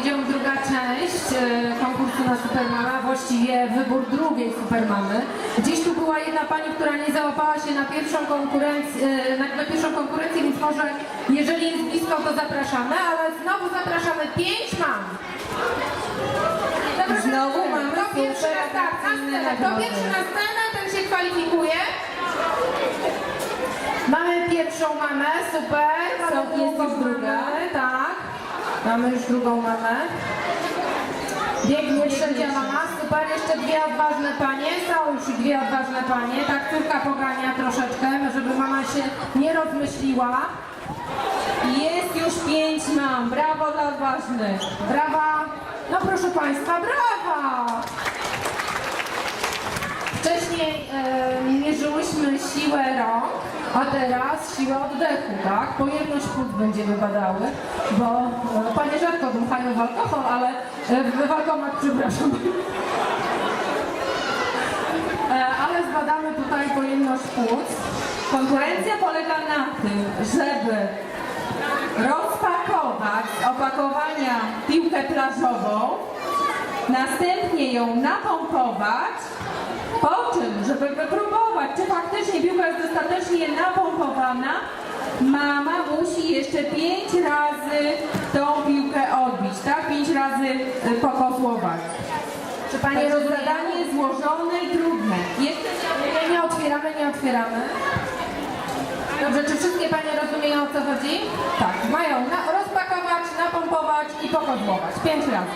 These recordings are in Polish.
powiedziałam, druga część e, konkursu na Supermama, właściwie wybór drugiej Supermamy. Gdzieś tu była jedna pani, która nie załapała się na pierwszą konkurencję, e, na, pierwszą konkurencję, więc może jeżeli jest blisko, to zapraszamy, ale znowu zapraszamy pięć mam. Zapraszamy. Znowu mamy Kto pierwszy na scenę. Nagrody. pierwszy na scenę, ten się kwalifikuje. Mamy pierwszą mamę, super. Są- Mamy jest druga. tak. Mamy już drugą mamę. Biegnie trzecia mama, super. Jeszcze dwie odważne panie. Są już dwie odważne panie. Tak, córka pogania troszeczkę, żeby mama się nie rozmyśliła. Jest już pięć mam. Brawo dla odważnych. Brawa! No proszę Państwa, brawa! Wcześniej e, mierzyłyśmy siłę rąk, a teraz siłę oddechu, tak? Pojemność płuc będziemy badały, bo e, Panie rzadko dmuchają w alkohol, ale e, w alkomat, przepraszam. E, ale zbadamy tutaj pojemność płuc. Konkurencja polega na tym, żeby rozpakować z opakowania piłkę plażową, następnie ją napompować, po czym, żeby wypróbować, czy faktycznie piłka jest dostatecznie napompowana, mama musi jeszcze pięć razy tą piłkę odbić, tak? Pięć razy y, pokosłować. Czy Panie Także rozumieją? zadanie złożone i trudne. Jeszcze Nie, nie otwieramy, nie otwieramy. Dobrze, czy wszystkie Panie rozumieją o co chodzi? Tak, mają na, rozpakować, napompować i pokozłować. Pięć razy.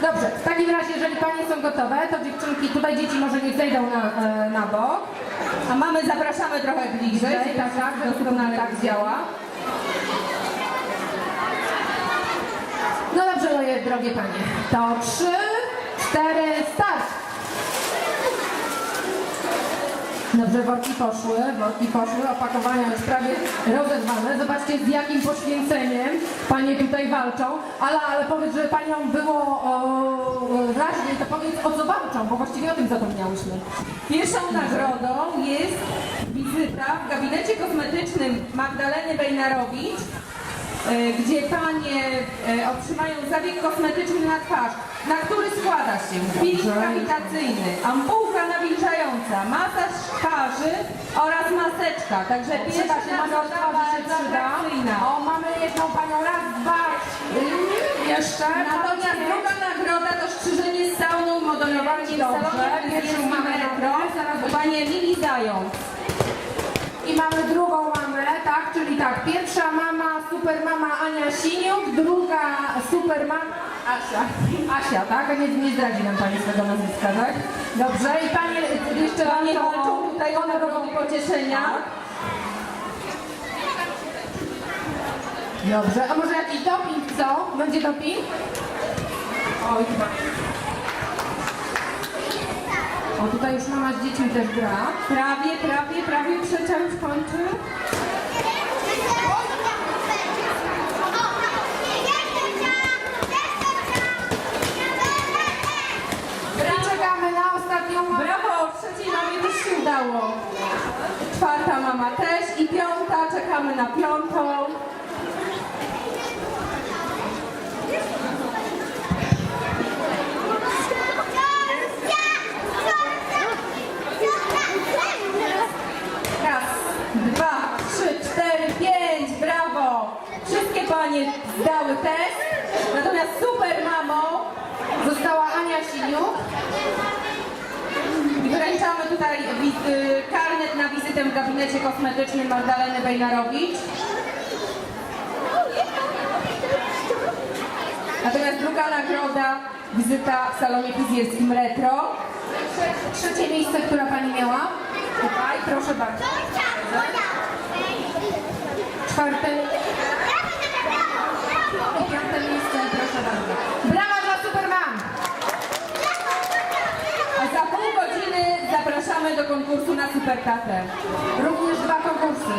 Dobrze, w takim razie, jeżeli Panie są gotowe, to dziewczynki, tutaj dzieci może nie zejdą na, e, na bok. A mamy zapraszamy trochę bliżej, Bliżej, tak, tak, doskonale tak działa. No dobrze, moje drogie Panie. To trzy, cztery, start! Dobrze, worki poszły, worki poszły, opakowania już prawie rozerwane. Zobaczcie z jakim poświęceniem panie tutaj walczą. Ale, ale powiedz, że paniom było o, raźniej, to powiedz o co walczą, bo właściwie o tym zapomniałyśmy. Pierwszą nagrodą jest wizyta w gabinecie kosmetycznym Magdaleny Bejnarowicz, e, gdzie panie e, otrzymają zabieg kosmetyczny na twarz, na który składa się film grawitacyjny, ampułka nawilżająca, masaż twarzy oraz maseczka. Także pierwsza się przyda. atrakcyjna. O, mamy jedną panią, raz, dwa, yy, jeszcze. Natomiast druga nagroda to strzyżenie z sauną, modelowanie w Dobrze, salonie pierwszą mamy retro. Panie Lili Zając. I mamy drugą mamę, tak? Czyli tak, pierwsza mama, super mama Ania Siniuk, druga super mama Asia. Asia, tak? Nie, nie zdradzi nam Pani swego nazwiska, tak? Dobrze, i Panie jeszcze Panie walczą tutaj o nagrodą pocieszenia. Dobrze, a może jakiś doping, co? Będzie doping? Oj, chyba. O, tutaj już mama z dziećmi też gra. Prawie, prawie, prawie trzecia już kończy. I czekamy na ostatnią mamę. Brawo, trzeciej mamie też się udało. Czwarta mama też i piąta, czekamy na piątą. Raz, dwa, trzy, cztery, pięć, brawo! Wszystkie panie zdały test, natomiast super mamą Została Ania Siniuk. I wręczamy tutaj karnet na wizytę w gabinecie kosmetycznym Magdaleny Bejnarowicz. Natomiast druga nagroda, wizyta w salonie fryzjerskim Retro. Trzecie miejsce, które Pani miała? Tutaj, proszę bardzo. Czwarte i piąte miejsce, proszę bardzo. Brawa dla Superman! A za pół godziny zapraszamy do konkursu na Supertatę. Również dwa konkursy.